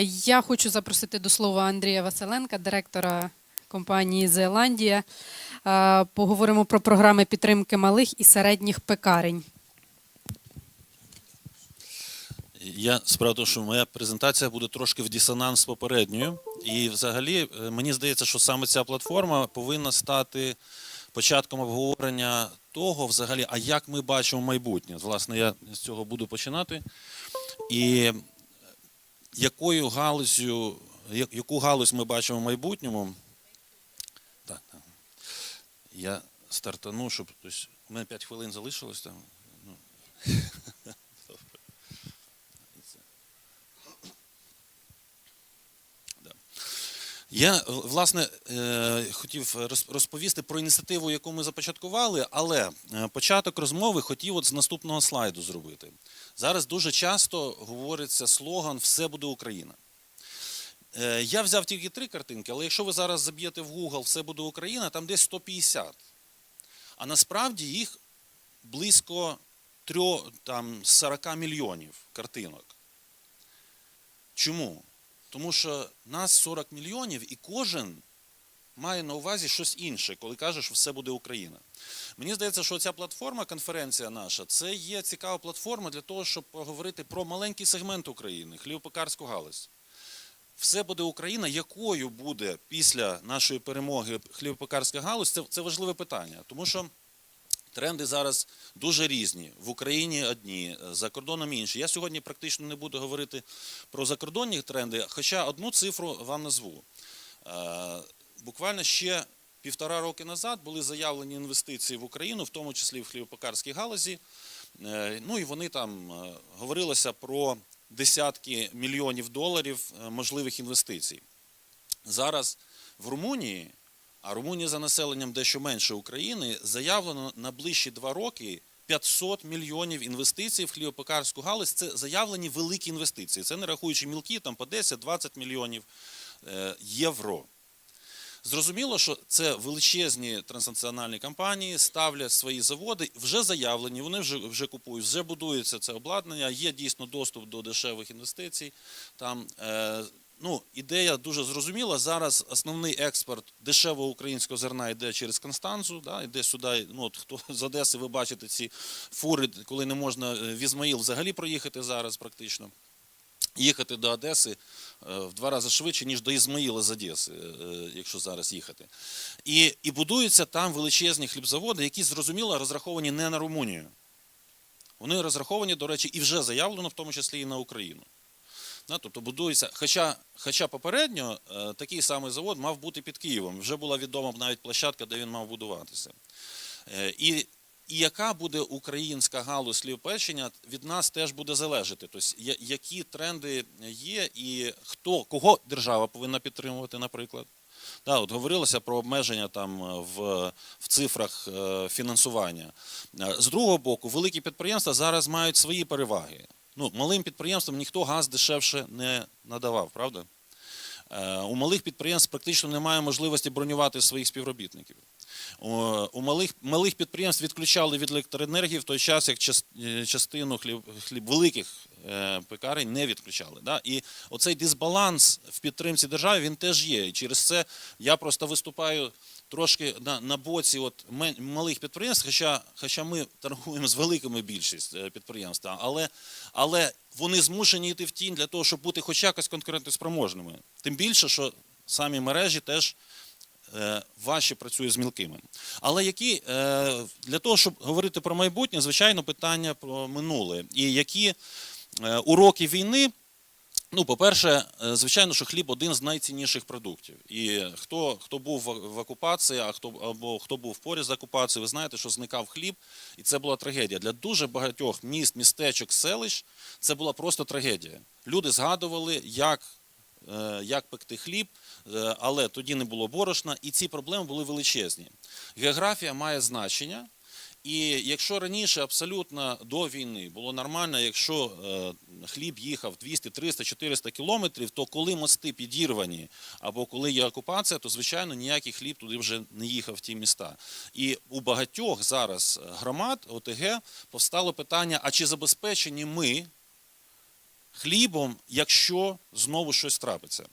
Я хочу запросити до слова Андрія Василенка, директора компанії Зеландія. Поговоримо про програми підтримки малих і середніх пекарень. Я тому, що моя презентація буде трошки в дисонанс з попередньою. І взагалі е, мені здається, що саме ця платформа повинна стати початком обговорення того, взагалі, а як ми бачимо майбутнє. Власне, я з цього буду починати. І якою галузю, яку галузь ми бачимо в майбутньому? Так, так. Я стартану, щоб тобто, у мене 5 хвилин залишилось там. Ну. Да. Я власне е, хотів розповісти про ініціативу, яку ми започаткували, але е, початок розмови хотів от з наступного слайду зробити. Зараз дуже часто говориться слоган Все буде Україна. Е, Я взяв тільки три картинки, але якщо ви зараз заб'єте в Google Все буде Україна, там десь 150. А насправді їх близько трьох, там, 40 мільйонів картинок. Чому? Тому що нас 40 мільйонів і кожен має на увазі щось інше, коли каже, що все буде Україна. Мені здається, що ця платформа, конференція наша, це є цікава платформа для того, щоб поговорити про маленький сегмент України, хлібопекарську галузь. Все буде Україна, якою буде після нашої перемоги хлібопекарська галузь, це, це важливе питання. Тому що Тренди зараз дуже різні. В Україні одні, за кордоном інші. Я сьогодні практично не буду говорити про закордонні тренди, хоча одну цифру вам назву. Е, Буквально ще півтора роки назад були заявлені інвестиції в Україну, в тому числі в хлібопекарській галузі. Е, Ну і вони там е, говорилося про десятки мільйонів доларів е, можливих інвестицій. Зараз в Румунії а Румунія за населенням дещо менше України, заявлено на ближчі два роки 500 мільйонів інвестицій в хлібопекарську галузь. Це заявлені великі інвестиції. Це не рахуючи мілкі, там по 10-20 мільйонів е, євро. Зрозуміло, що це величезні транснаціональні компанії ставлять свої заводи, вже заявлені, вони вже, вже купують, вже будується це обладнання, є дійсно доступ до дешевих інвестицій. Там, е, ну, ідея дуже зрозуміла. Зараз основний експорт дешевого українського зерна йде через Констанцу, да, йде сюди. Ну, от, хто з Одеси, ви бачите ці фури, коли не можна е, в Ізмаїл взагалі проїхати зараз практично. Їхати до Одеси е, в два рази швидше, ніж до Ізмаїла з Одеси, е, якщо зараз їхати. І, і будуються там величезні хлібзаводи, які зрозуміло розраховані не на Румунію. Вони розраховані, до речі, і вже заявлено, в тому числі і на Україну. Тобто будується, хоча, хоча попередньо е, такий самий завод мав бути під Києвом. Вже була відома навіть площадка, де він мав будуватися. Е, І, і яка буде українська галузь слівпечення, від нас теж буде залежати. Тобто, які тренди є, і хто, кого держава повинна підтримувати, наприклад. Да, от говорилося про обмеження там е, в, в цифрах фінансування. З другого боку, великі підприємства зараз мають свої переваги. Ну, малим підприємствам ніхто газ дешевше не надавав, правда? Е, У малих підприємств практично немає можливості бронювати своїх співробітників. У малих, малих підприємств відключали від електроенергії в той час, як е, частину хліб, хліб великих е, пекарень не відключали. Да? І оцей дисбаланс в підтримці держави він теж є. І через це я просто виступаю трошки на, на боці от малих підприємств, хоча, хоча ми торгуємо з великими більшість е, підприємств, але, але вони змушені йти в тінь для того, щоб бути хоч якось конкурентоспроможними. Тим більше, що самі мережі теж е, важче працює з мілкими. Але які е, для того, щоб говорити про майбутнє, звичайно, питання про минуле. І які е, уроки війни. Ну, по-перше, е, звичайно, що хліб один з найцінніших продуктів. І хто, хто був в окупації, а хто або хто був поряд з окупацією, ви знаєте, що зникав хліб, і це була трагедія. Для дуже багатьох міст, містечок, селищ це була просто трагедія. Люди згадували, як, е, як пекти хліб, е, але тоді не було борошна, і ці проблеми були величезні. Географія має значення. І якщо раніше абсолютно до війни було нормально, якщо е, хліб їхав 200, 300, 400 кілометрів, то коли мости підірвані або коли є окупація, то звичайно ніякий хліб туди вже не їхав в ті міста. І у багатьох зараз громад ОТГ повстало питання: а чи забезпечені ми хлібом, якщо знову щось трапиться.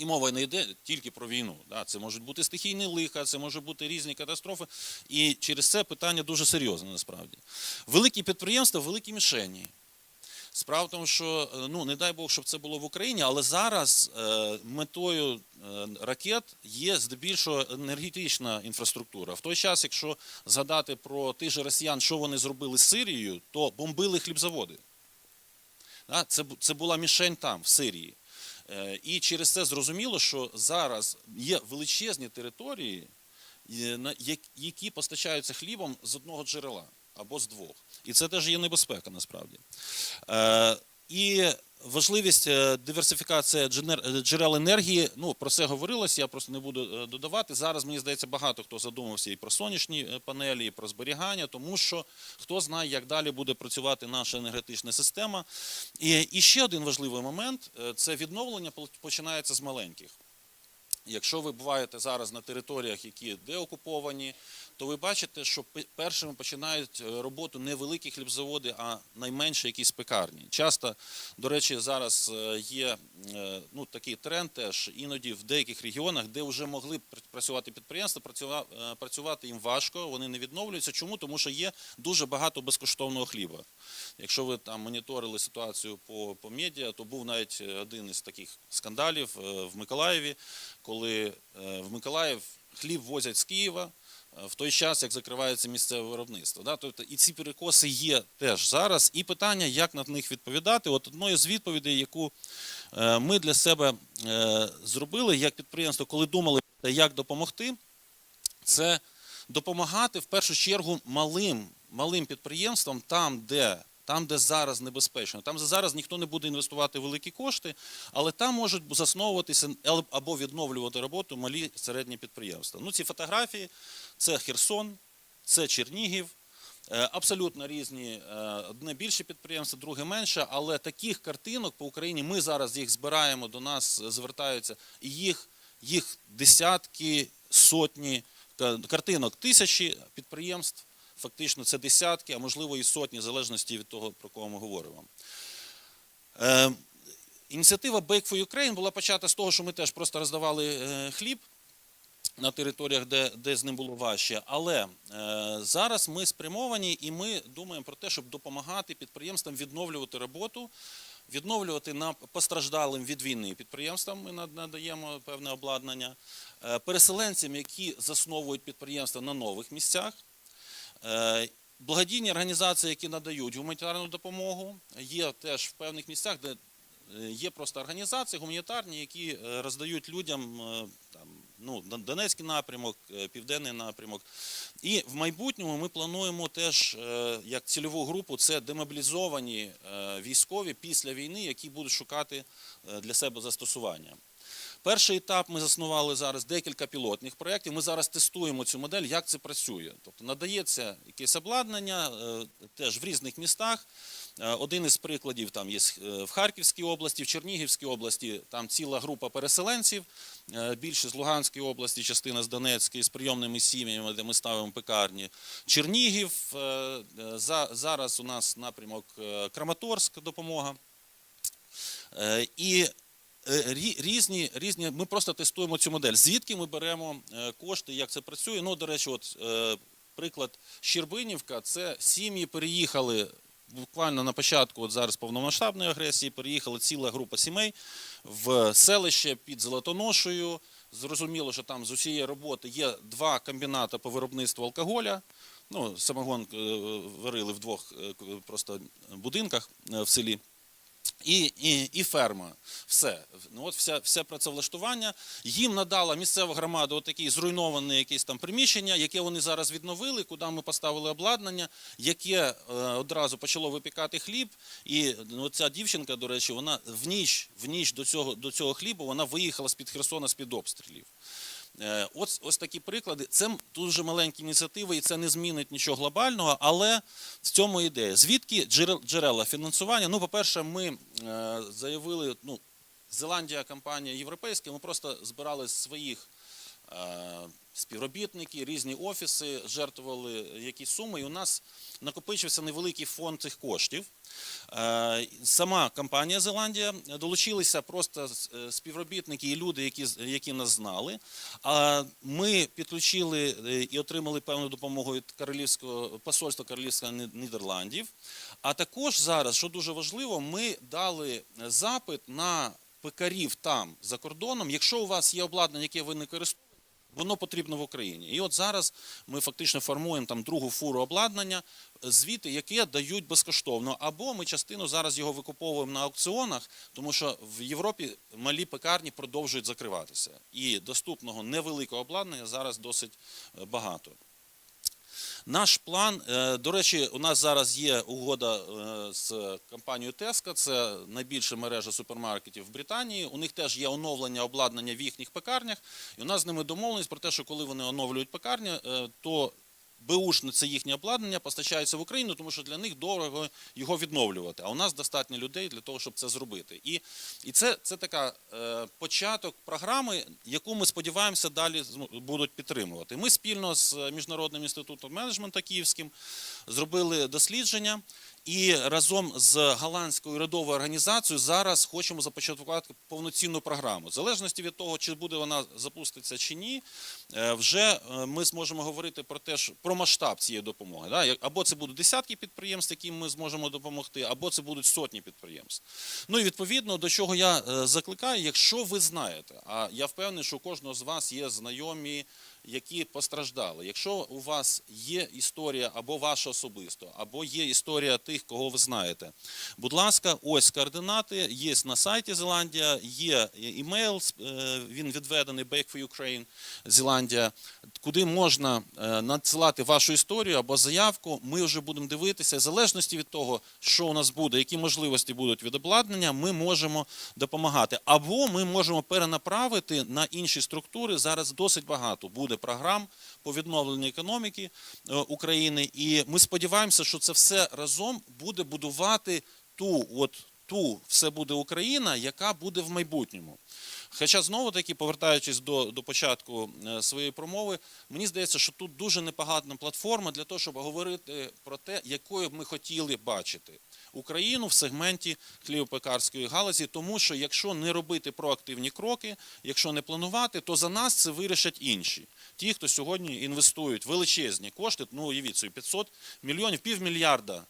І мова не йде тільки про війну. Це можуть бути стихійні лиха, це можуть бути різні катастрофи. І через це питання дуже серйозне насправді. Великі підприємства, великі мішені. Справа в тому, що е, ну не дай Бог, щоб це було в Україні, але зараз е, метою е, ракет є здебільшого енергетична інфраструктура. В той час, якщо згадати про тих же росіян, що вони зробили з Сирією, то бомбили хлібзаводи. Це була мішень там, в Сирії. Е, І через це зрозуміло, що зараз є величезні території, е, які постачаються хлібом з одного джерела або з двох. І це теж є небезпека насправді. Е, І важливість е, диверсифікації е, джерел енергії, ну про це говорилось, я просто не буду е, додавати. Зараз мені здається, багато хто задумався і про сонячні панелі, і про зберігання, тому що хто знає, як далі буде працювати наша енергетична система. І, і ще один важливий момент це відновлення починається з маленьких. Якщо ви буваєте зараз на територіях, які деокуповані, то ви бачите, що першими починають е, роботу не великі хлібзаводи, а найменші якісь пекарні. Часто, до речі, зараз е, є е, ну, такий тренд теж іноді в деяких регіонах, де вже могли працювати підприємства, працювати їм важко, вони не відновлюються. Чому? Тому що є дуже багато безкоштовного хліба. Якщо ви там моніторили ситуацію по, по медіа, то був навіть один із таких скандалів в Миколаєві, коли в Миколаїв хліб возять з Києва. Е, В той час, як закривається місцеве виробництво, да, тобто і ці перекоси є теж зараз. І питання, як на них відповідати. От одною з відповідей, яку е, ми для себе е, зробили як підприємство, коли думали, як допомогти, це допомагати в першу чергу малим, малим підприємствам там, де. Там, де зараз небезпечно, там де зараз ніхто не буде інвестувати великі кошти, але там можуть засновуватися або відновлювати роботу малі середні підприємства. Ну, ці фотографії це Херсон, це Чернігів, е, абсолютно різні. е, Одне більше підприємство, друге менше, але таких картинок по Україні ми зараз їх збираємо, до нас звертаються, і їх, їх десятки, сотні картинок тисячі підприємств, фактично це десятки, а можливо і сотні, в залежності від того, про кого ми говоримо. Е, ініціатива Bake for Ukraine була почата з того, що ми теж просто роздавали е, хліб на територіях, де, де з ним було важче. Але е, зараз ми спрямовані і ми думаємо про те, щоб допомагати підприємствам відновлювати роботу, відновлювати на постраждалим від війни підприємствам. Ми надаємо певне обладнання, е, переселенцям, які засновують підприємства на нових місцях. Е, Благодійні організації, які надають гуманітарну допомогу, є теж в певних місцях, де е, є просто організації гуманітарні, які е, роздають людям там, ну, Донецький напрямок, Південний напрямок. І в майбутньому ми плануємо теж як цільову групу це демобілізовані військові після війни, які будуть шукати для себе застосування. Перший етап ми заснували зараз декілька пілотних проєктів. Ми зараз тестуємо цю модель, як це працює. Тобто надається якесь обладнання е, теж в різних містах. Е, Один із прикладів там є е, в Харківській області, в Чернігівській області. Там ціла група переселенців, більше з Луганської області, частина з Донецької, з прийомними сім'ями, де ми ставимо пекарні. Чернігів за- зараз у нас напрямок Краматорськ допомога. І різні, різні, ми просто тестуємо цю модель. Звідки ми беремо е, кошти, як це працює? Ну, до речі, от е, приклад Щербинівка, це сім'ї переїхали буквально на початку, от зараз повномасштабної агресії, переїхала ціла група сімей в селище під Золотоношею. Зрозуміло, що там з усієї роботи є два комбінати по виробництву алкоголя. Ну, самогон е, варили в двох е, просто будинках е, в селі. І, і, і ферма. Все. Ну, от вся, все працевлаштування. Їм надала місцева громада отакі зруйноване якесь там приміщення, яке вони зараз відновили, куди ми поставили обладнання, яке е, одразу почало випікати хліб. І ну, ця дівчинка, до речі, вона в ніч, в ніч до цього, до цього хлібу вона виїхала з-під Херсона з-під обстрілів. Е, Ось, ось такі приклади. Це дуже маленькі ініціативи, і це не змінить нічого глобального, але в цьому ідея. Звідки джерел- джерела фінансування? Ну, по-перше, ми е, заявили, ну, Зеландія компанія європейська, ми просто збирали своїх співробітники, різні офіси жертвували якісь суми, і у нас накопичився невеликий фонд цих коштів. Е, Сама компанія Зеландія долучилися просто е, співробітники і люди, які, які нас знали. А ми підключили е, і отримали певну допомогу від королівського посольства Королівського Нідерландів. А також зараз, що дуже важливо, ми дали запит на пекарів там за кордоном. Якщо у вас є обладнання, яке ви не користуєте. Воно потрібно в Україні. І от зараз ми фактично формуємо там другу фуру обладнання, звіти, яке дають безкоштовно. Або ми частину зараз його викуповуємо на аукціонах, тому що в Європі малі пекарні продовжують закриватися. І доступного невеликого обладнання зараз досить е, багато. Наш план, е, до речі, у нас зараз є угода е, з компанією Tesco, це найбільша мережа супермаркетів в Британії. У них теж є оновлення обладнання в їхніх пекарнях. І у нас з ними домовленість про те, що коли вони оновлюють пекарні, е, то Беушне це їхнє обладнання постачається в Україну, тому що для них дорого його відновлювати. А у нас достатньо людей для того, щоб це зробити. І, і це, це така е, початок програми, яку ми сподіваємося далі будуть підтримувати. Ми спільно з Міжнародним інститутом менеджменту Київським зробили дослідження. І разом з голландською урядовою організацією зараз хочемо започаткувати повноцінну програму. В залежності від того, чи буде вона запуститься чи ні, е, вже е, ми зможемо говорити про те, що- про масштаб цієї допомоги. Або це будуть десятки підприємств, яким ми зможемо допомогти, або це будуть сотні підприємств. Ну і відповідно до чого я е, закликаю, якщо ви знаєте, а я впевнений, що у кожного з вас є знайомі, які постраждали. Якщо у вас є історія або ваша особисто, або є історія тих, кого ви знаєте, будь ласка, ось координати є на сайті Зеландія, є імейл, е, він відведений Back for Ukraine Зеландія, куди можна е, надсилати вашу історію або заявку. Ми вже будемо дивитися, в залежності від того, що у нас буде, які можливості будуть від обладнання, ми можемо допомагати. Або ми можемо перенаправити на інші структури. Зараз досить багато буде програм по відновленню економіки е, України, і ми сподіваємося, що це все разом буде будувати ту, от ту все буде Україна, яка буде в майбутньому. Хоча знову таки, повертаючись до, до початку е, своєї промови, мені здається, що тут дуже непогана платформа для того, щоб говорити про те, якою б ми хотіли бачити Україну в сегменті хлібопекарської галузі, тому що якщо не робити проактивні кроки, якщо не планувати, то за нас це вирішать інші. Ті, хто сьогодні інвестують величезні кошти, ну уявіть собі, 500 мільйонів, півмільярда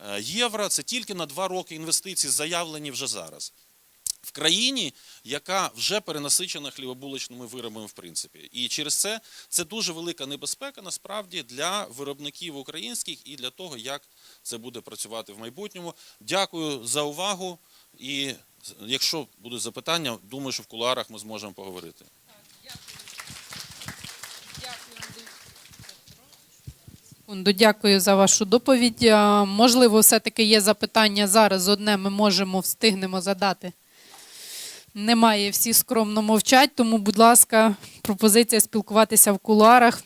е, євро, це тільки на два роки інвестицій заявлені вже зараз в країні, яка вже перенасичена хлібобулочними виробами, в принципі. І через це це дуже велика небезпека насправді для виробників українських і для того, як це буде працювати в майбутньому. Дякую за увагу. І якщо будуть запитання, думаю, що в кулуарах ми зможемо поговорити. Дякую за вашу доповідь. Можливо, все-таки є запитання зараз. Одне ми можемо встигнемо задати. Немає, всі скромно мовчать, тому, будь ласка, пропозиція спілкуватися в кулуарах.